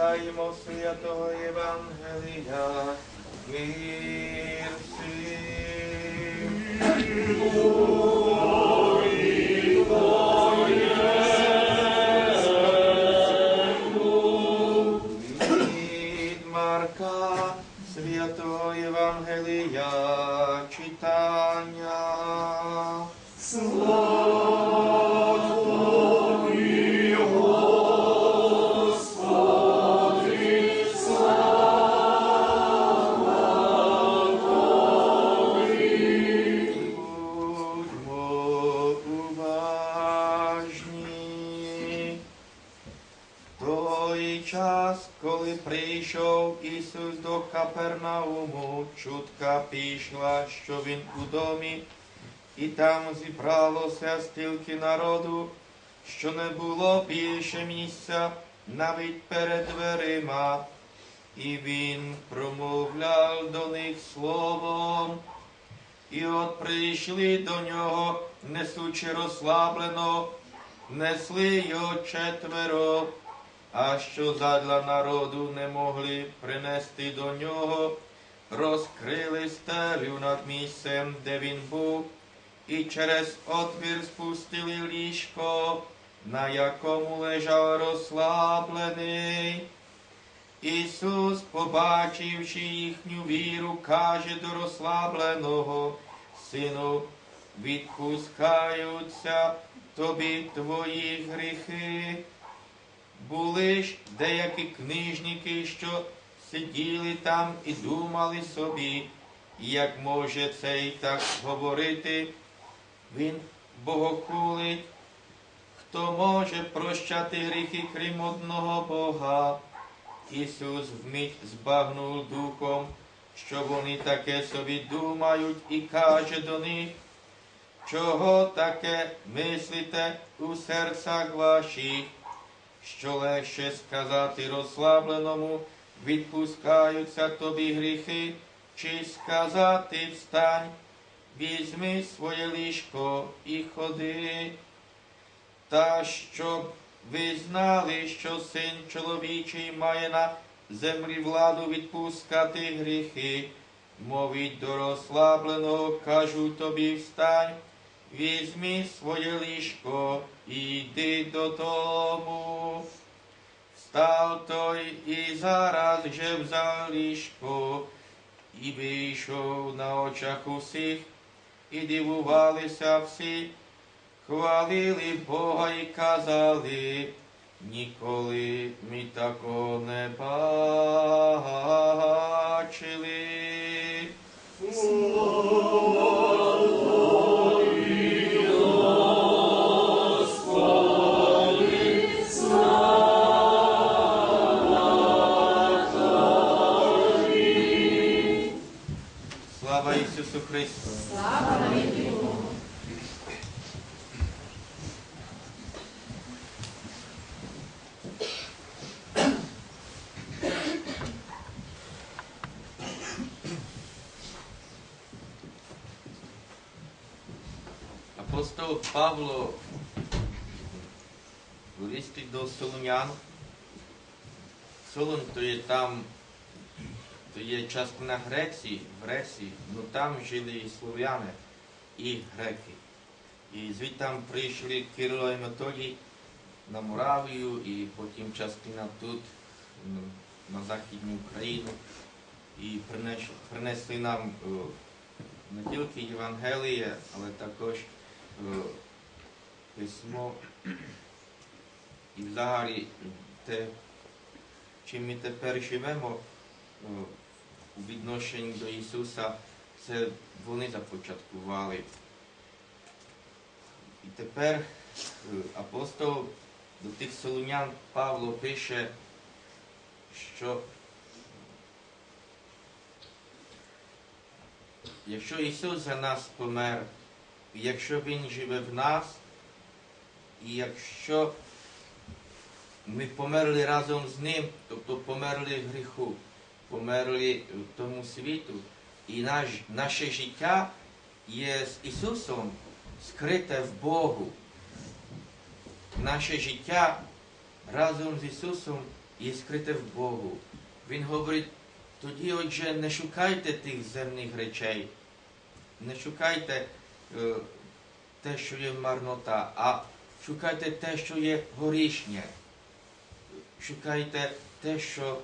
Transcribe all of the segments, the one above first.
Читаємо святого Євангелія. Мир всім. Святого Євангелія читання. Будьмо час, коли прийшов Ісус до Капернауму, чутка пішла, що Він у домі, і там зібралося стільки народу, що не було більше місця навіть перед дверима. І він промовляв до них словом. І от прийшли до нього, несучи розслаблено, несли його четверо, а що задля народу не могли принести до нього, розкрили стелю над місцем, де він був, і через отвір спустили ліжко, на якому лежав розслаблений. Ісус, побачивши їхню віру, каже до розслабленого, сину, відпускаються тобі твої гріхи. Були ж деякі книжники, що сиділи там і думали собі, як може цей так говорити, він богохулить, хто може прощати гріхи, крім одного Бога. Ісус вмить збагнув духом, що вони таке собі думають, і каже до них, чого таке мислите у серцях ваших, що легше сказати розслабленому, відпускаються тобі гріхи, чи сказати встань, візьми своє ліжко і ходи. Та щоб ви знали, що син чоловічий має на землі владу відпускати гріхи, мовить до розслабленого, кажу тобі встань, візьми своє ліжко і йди додому. Встав той і зараз же взяв ліжко і вийшов на очах усіх, і дивувалися всі. Хвалили Бога і казали, ніколи ми такого не бачили. Слава Христу! Апостол Павло в листі до Солонян. Солон то є там, то є частина Греції, в Греції, ну там жили і слов'яни, і греки. І звідтам прийшли Кирило і Методій на Моравію, і потім частина тут, ну, на Західню Україну. І принесли нам не тільки Євангеліє, але також е, письмо і взагалі те, чим ми тепер живемо е, у відношенні до Ісуса, це вони започаткували. І тепер е, апостол до тих солонян Павло пише, що Якщо Ісус за нас помер, і якщо Він живе в нас, і якщо ми померли разом з Ним, тобто померли гріху, померли в тому світу, і наш, наше життя є з Ісусом скрите в Богу. Наше життя разом з Ісусом є скрите в Богу. Він говорить, тоді, отже, не шукайте тих земних речей, не шукайте е, те, що є марнота, а шукайте те, що є горішнє. Шукайте те, що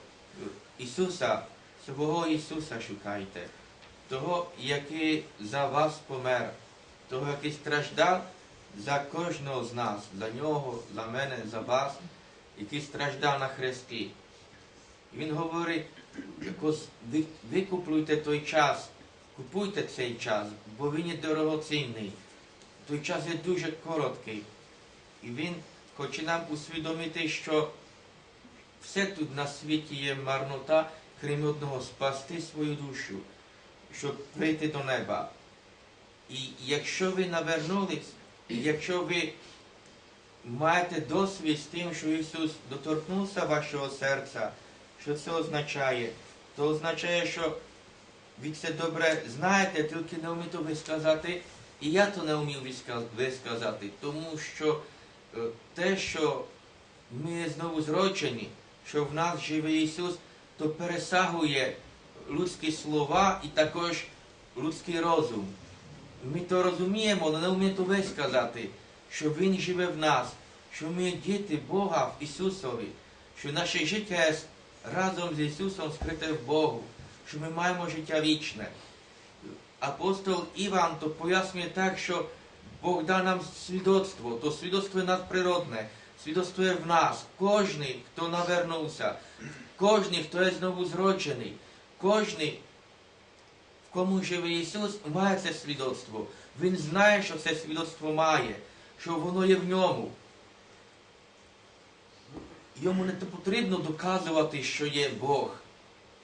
Ісуса, свого Ісуса шукайте, того, який за вас помер, того, який страждав за кожного з нас, за нього, за мене, за вас, який страждав на хресті. Він говорить, ви, викуплюйте той час, купуйте цей час, бо він є дорогоцінний. Той час є дуже короткий. І він хоче нам усвідомити, що все тут на світі є марнота, крім одного, спасти свою душу, щоб прийти до неба. І якщо ви навернулись, якщо ви маєте досвід з тим, що Ісус доторкнувся вашого серця, що це означає? То означає, що ви це добре знаєте, тільки не вмієте висказати, і я то не вмів виска- висказати, тому що е, те, що ми знову зроджені, що в нас живе Ісус, то пересагує людські слова і також людський розум. Ми то розуміємо, але не вміємо то висказати, що Він живе в нас, що ми діти Бога в Ісусові, що наше життя разом з Ісусом скрите в Богу, що ми маємо життя вічне. Апостол Іван то пояснює так, що Бог дав нам свідоцтво, то свідоцтво надприродне, свідоцтво є в нас. Кожний, хто навернувся, кожний, хто є знову зроджений, кожний, в кому живе Ісус, має це свідоцтво. Він знає, що це свідоцтво має, що воно є в ньому. Йому не потрібно доказувати, що є Бог.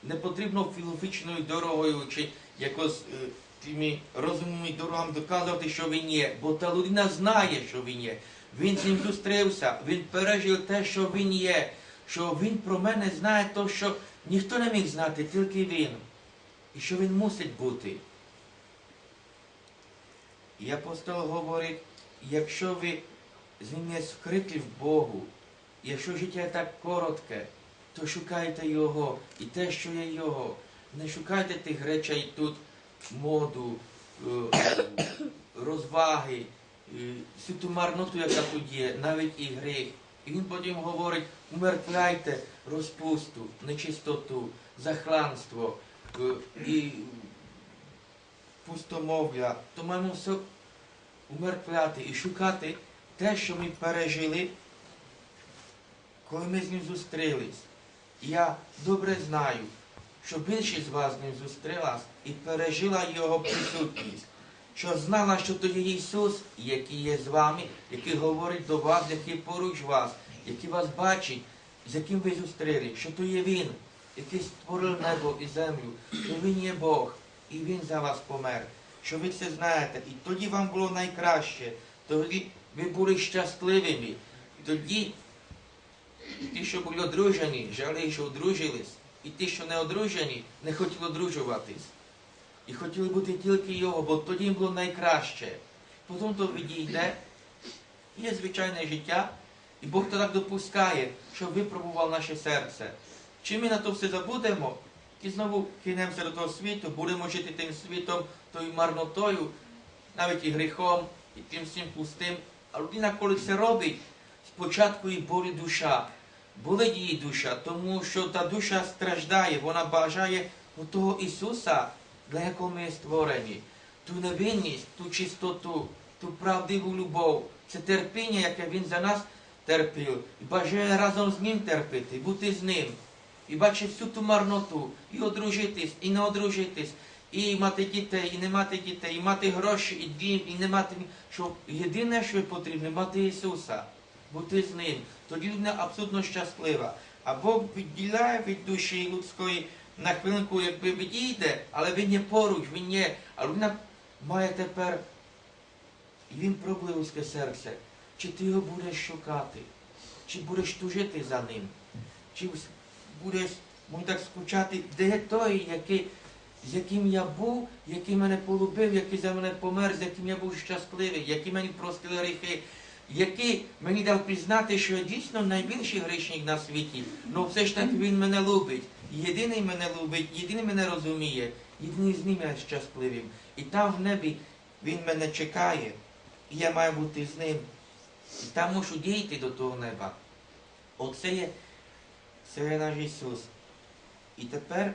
Не потрібно філософічною дорогою чи якось е, тими розумними дорогами доказувати, що він є. Бо та людина знає, що він є. Він з ним зустрівся, він пережив те, що він є, що він про мене знає те, що ніхто не міг знати, тільки він. І що він мусить бути. І апостол говорить, якщо ви з ним є скриті в Богу, якщо життя так коротке, то шукайте Його і те, що є Його. Не шукайте тих речей тут, моду, е, розваги, всю ту марноту, яка тут є, навіть і гріх. І він потім говорить, умертвляйте розпусту, нечистоту, захланство е, і пустомовля. То маємо все умертвляти і шукати те, що ми пережили, коли ми з ним зустрілись. Я добре знаю, що більшість з вас з ним зустрілась і пережила його присутність, що знала, що то є Ісус, який є з вами, який говорить до вас, який поруч вас, який вас бачить, з яким ви зустріли, що то є Він, який створив небо і землю, що Він є Бог, і Він за вас помер. Що ви це знаєте, і тоді вам було найкраще, тоді ви були щасливими. Тоді ті, що були одружені, жали, що одружились, і ті, що не одружені, не хотіли одружуватись. І хотіли бути тільки його, бо тоді їм було найкраще. Потім то відійде, є звичайне життя, і Бог то так допускає, щоб випробував наше серце. Чи ми на то все забудемо, і знову кинемося до того світу, будемо жити тим світом, тою марнотою, навіть і гріхом, і тим всім пустим. А людина, коли це робить, спочатку їй болить душа, болить її душа, тому що та душа страждає, вона бажає того Ісуса, для якого ми створені, ту невинність, ту чистоту, ту правдиву любов, це терпіння, яке Він за нас терпів, і бажає разом з ним терпіти, бути з ним. І бачить всю ту марноту, і одружитись, і не одружитись, і мати дітей, і не мати дітей, і мати гроші, і дім, і не мати. Що єдине, що потрібно, мати Ісуса, бути з ним. Тоді людина абсолютно щаслива. А Бог відділяє від душі людської на хвилинку, якби відійде, але він є поруч, він є. А людина має тепер, і він пробує людське серце. Чи ти його будеш шукати, чи будеш тужити за ним, чи будеш, можна так скучати, де той, який, з яким я був, який мене полюбив, який за мене помер, з яким я був щасливий, який мені простили гріхи, який мені дав пізнати, що я дійсно найбільший грішник на світі, але все ж таки він мене любить. Єдиний мене любить, єдиний мене розуміє, єдиний з ним я щасливим. І там в небі він мене чекає, і я маю бути з ним. І там мушу дійти до того неба. Оце є, це є наш Ісус. І тепер